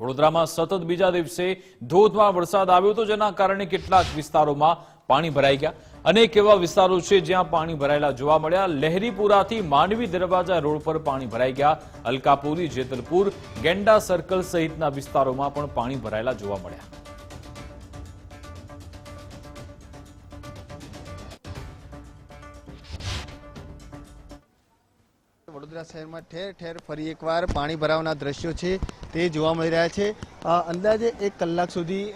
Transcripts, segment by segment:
વડોદરામાં સતત બીજા દિવસે ધોધમાર વરસાદ આવ્યો હતો, જેના કારણે કેટલાક વિસ્તારોમાં પાણી ભરાઈ ગયા. અનેક એવા વિસ્તારો છે જ્યાં પાણી ભરાયેલા જોવા મળ્યા. લહેરીપુરાથી માંડવી દરવાજા રોડ પર પાણી ભરાઈ ગયા. અલકાપુરી, જેતલપુર, ગેંડા સર્કલ સહિતના વિસ્તારોમાં પણ પાણી ભરાયેલા જોવા મળ્યા. વડોદરા શહેરમાં ઠેર ઠેર ફરી એકવાર પાણી ભરાવાના દ્રશ્યો છે, તે જોવા મળી રહ્યા છે. અંદાજે એક કલાક સુધી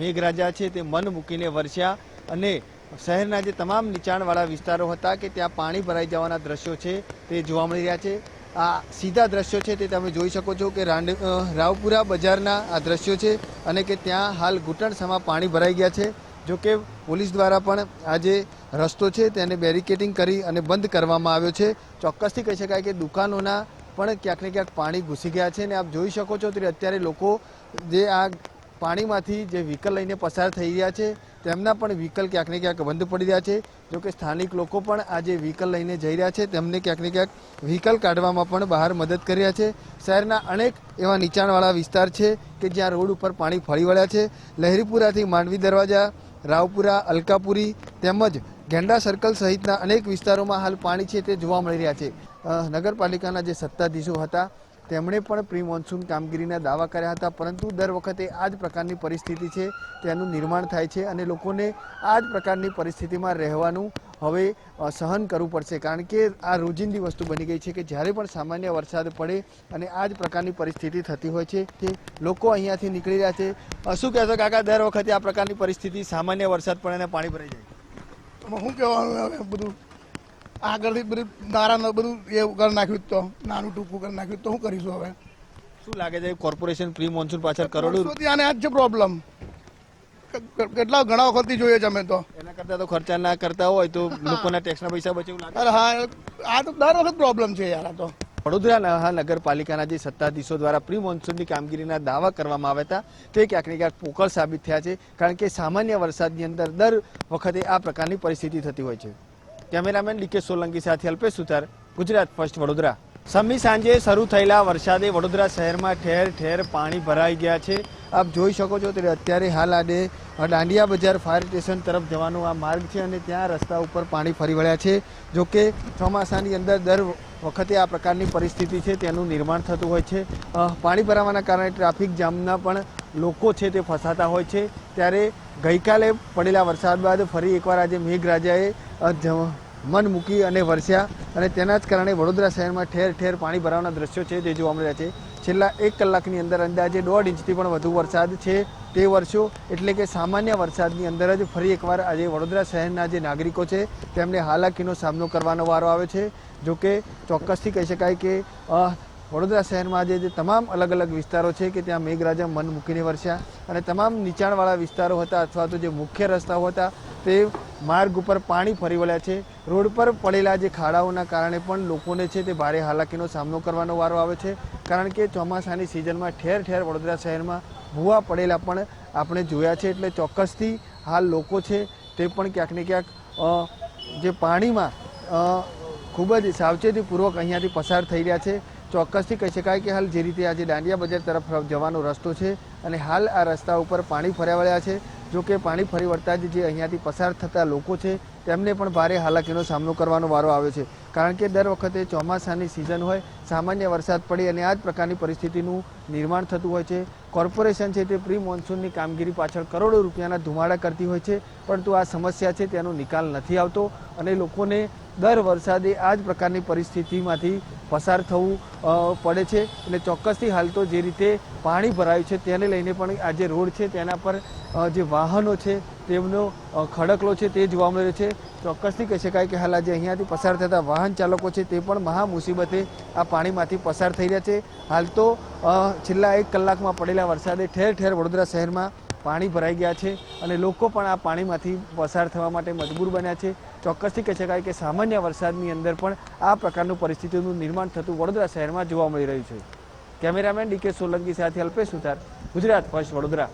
મેઘરાજા છે તે મન મૂકીને વરસ્યા અને શહેરના જે તમામ નીચાણવાળા વિસ્તારો હતા કે ત્યાં પાણી ભરાઈ જવાના દ્રશ્યો છે, તે જોવા મળી રહ્યા છે. આ સીધા દ્રશ્યો છે તે તમે જોઈ શકો છો કે રાંડ રાવપુરા બજારના આ દ્રશ્યો છે અને કે ત્યાં હાલ ઘૂંટણસમાં પાણી ભરાઈ ગયા છે. જો કે પોલીસ દ્વારા પણ આ જે રસ્તો છે તેને બેરિકેડિંગ કરી અને બંધ કરવામાં આવ્યો છે. ચોક્કસથી કહી શકાય કે દુકાનોના પણ ક્યાંક ને ક્યાંક પાણી ઘૂસી ગયા છે અને આપ જોઈ શકો છો તો અત્યારે લોકો જે આ પાણીમાંથી જે વ્હીકલ લઈને પસાર થઈ રહ્યા છે, તેમના પણ વ્હીકલ ક્યાંક ને ક્યાંક બંધ પડી રહ્યા છે. જો કે સ્થાનિક લોકો પણ આ જે વ્હીકલ લઈને જઈ રહ્યા છે, તેમને ક્યાંક ને ક્યાંક વ્હીકલ કાઢવામાં પણ બહાર મદદ કરી રહ્યા છે. શહેરના અનેક એવા નીચાણવાળા વિસ્તાર છે કે જ્યાં રોડ ઉપર પાણી ફરી વળ્યા છે. લહેરીપુરાથી માંડવી દરવાજા રાવપુરા, અલકાપુરી તેમજ ગેંડા સર્કલ સહિતના અનેક વિસ્તારોમાં હાલ પાણી છે તે જોવા મળી રહ્યા છે. નગરપાલિકાના જે સત્તાધીશો હતા, તેમણે પણ પ્રી મોન્સૂન કામગીરીના દાવા કર્યા હતા, પરંતુ દર વખતે આ જ પ્રકારની પરિસ્થિતિ છે, તેનું નિર્માણ થાય છે અને લોકોને આ જ પ્રકારની પરિસ્થિતિમાં રહેવાનું હવે સહન કરવું પડશે. કારણ કે આ રોજિંદી વસ્તુ બની ગઈ છે કે જ્યારે પણ સામાન્ય વરસાદ પડે અને આ જ પ્રકારની પરિસ્થિતિ થતી હોય છે તે લોકો અહીંયાથી નીકળી રહ્યા છે શું કહેશો કાકા દર વખતે આ પ્રકારની પરિસ્થિતિ સામાન્ય વરસાદ પડે અને પાણી ભરાઈ જાય? શું કહેવાનું હવે બધું? આગળથી બધું દારા બધું એ કરી નાખ્યું તો નાનું ટૂંકું કરી નાખ્યું તો શું કરીશું હવે? શું લાગે છે કોર્પોરેશન પ્રી મોન્સૂન પાછળ કરોડો આને આજ જ છે પ્રોબ્લેમ કેટલા ઘણા વખતથી જોઈએ છે અમે તો. કરતા તો ખર્ચા ના કરતા હોય તો લોકોના ટેક્સના પૈસા બચે એવું લાગે. અરે હા આ તો દર વખત પ્રોબ્લેમ છે યાર આ તો. વડોદરા નગરપાલિકાના જે સત્તાધીશો દ્વારા પ્રી મોન્સૂનની કામગીરીના દાવા કરવામાં આવ્યા હતા તે ક્યાંક ને ક્યાંક પોકળ સાબિત થયા છે કારણ કે સામાન્ય વરસાદની અંદર દર વખતે આ પ્રકારની પરિસ્થિતિ થતી હોય છે. કેમેરામેન ડીકે સોલંકી સાથે અલ્પેશ સુથાર ગુજરાત ફર્સ્ટ વડોદરા. સમી સાંજે શરૂ થયેલા વરસાદે વડોદરા શહેરમાં ઠેર ઠેર પાણી ભરાઈ ગયા છે. આપ જોઈ શકો છો ત્યારે અત્યારે હાલ આડે, દાંડિયા બજાર ફાયર સ્ટેશન તરફ જવાનો આ માર્ગ છે અને ત્યાં રસ્તા ઉપર પાણી ફરી વળ્યા છે. જો કે ચોમાસાની અંદર દર વખતે આ પ્રકારની પરિસ્થિતિ છે, તેનું નિર્માણ થતું હોય છે. પાણી ભરાવાના કારણે ટ્રાફિક જામના પણ લોકો છે તે ફસાતા હોય છે. ત્યારે ગઈકાલે પડેલા વરસાદ બાદ ફરી એકવાર આજે મેઘરાજાએ મન મૂકી અને વરસ્યા અને તેના જ કારણે વડોદરા શહેરમાં ઠેર ઠેર પાણી ભરાવાના દ્રશ્યો છે તે જોવા મળ્યા છે. છેલ્લા એક કલાકની અંદર અંદાજે દોઢ ઇંચથી પણ વધુ વરસાદ છે તે વર્ષો, એટલે કે સામાન્ય વરસાદની અંદર જ ફરી એકવાર આજે વડોદરા શહેરના જે નાગરિકો છે તેમને હાલાકીનો સામનો કરવાનો વારો આવે છે. જો કે ચોક્કસથી કહી શકાય કે વડોદરા શહેરમાં આજે જે તમામ અલગ અલગ વિસ્તારો છે કે ત્યાં મેઘરાજા મન મૂકીને વરસ્યા અને તમામ નીચાણવાળા વિસ્તારો હતા અથવા તો જે મુખ્ય રસ્તાઓ હતા તે માર્ગ ઉપર પાણી ફરી વળ્યા છે. રોડ પર પડેલા જે ખાડાઓના કારણે પણ લોકોને છે તે ભારે હાલાકીનો સામનો કરવાનો વારો આવે છે. કારણ કે ચોમાસાની સિઝનમાં ઠેર ઠેર વડોદરા શહેરમાં ભૂવા પડેલા પણ આપણે જોયા છે. એટલે ચોક્કસથી હાલ લોકો છે તે પણ ક્યાંક ને ક્યાંક જે પાણીમાં ખૂબ જ સાવચેતીપૂર્વક અહીંયાથી પસાર થઈ રહ્યા છે. ચોક્કસથી કહી શકાય કે હાલ જે રીતે આજે દાંડિયા બજાર તરફ જવાનો રસ્તો છે અને હાલ આ રસ્તા ઉપર પાણી ફર્યા વળ્યા છે. જો કે પાણી ફરી વળતા જ જે અહીંયાથી પસાર થતા લોકો છે, તેમને પણ ભારે હાલાકીનો સામનો કરવાનો વારો આવે છે. કારણ કે દર વખતે ચોમાસાની સિઝન હોય, સામાન્ય વરસાદ પડી અને આ જ પ્રકારની પરિસ્થિતિનું નિર્માણ થતું હોય છે. કોર્પોરેશન છે તે પ્રી મોન્સૂનની કામગીરી પાછળ કરોડો રૂપિયાના ધુમાડા કરતી હોય છે, પરંતુ આ સમસ્યા છે, તેનો નિકાલ નથી આવતો અને લોકોને દર વરસાદે આ જ પ્રકારની પરિસ્થિતિમાંથી પસાર થવું પડે છે એટલે ચોક્કસથી હાલ તો જે રીતે પાણી ભરાયું છે તેને લઈને પણ આ જે રોડ છે તેના પર જે વાહનો છે તેમનો ખડકલો છે તે જોવા મળે છે. ચોક્કસથી કહી શકાય કે હાલ આજે અહીંયાથી પસાર થતા વાહન ચાલકો છે તે પણ મહા મુસીબતે આ પાણીમાંથી પસાર થઈ રહ્યા છે. હાલ તો છેલ્લા એક કલાકમાં પડેલા વરસાદે ઠેર ઠેર વડોદરા શહેરમાં પાણી ભરાઈ ગયા છે અને લોકો પણ આ પાણીમાંથી પસાર થવા માટે મજબૂર બન્યા છે. ચોક્કસથી કહી શકાય કે સામાન્ય વરસાદની અંદર પણ આ પ્રકારનું પરિસ્થિતિનું નિર્માણ થતું વડોદરા શહેરમાં જોવા મળી રહ્યું છે. કેમેરામેન ડીકે સોલંકી સાથે અલ્પેશ સુથાર, ગુજરાત ફર્સ્ટ વડોદરા.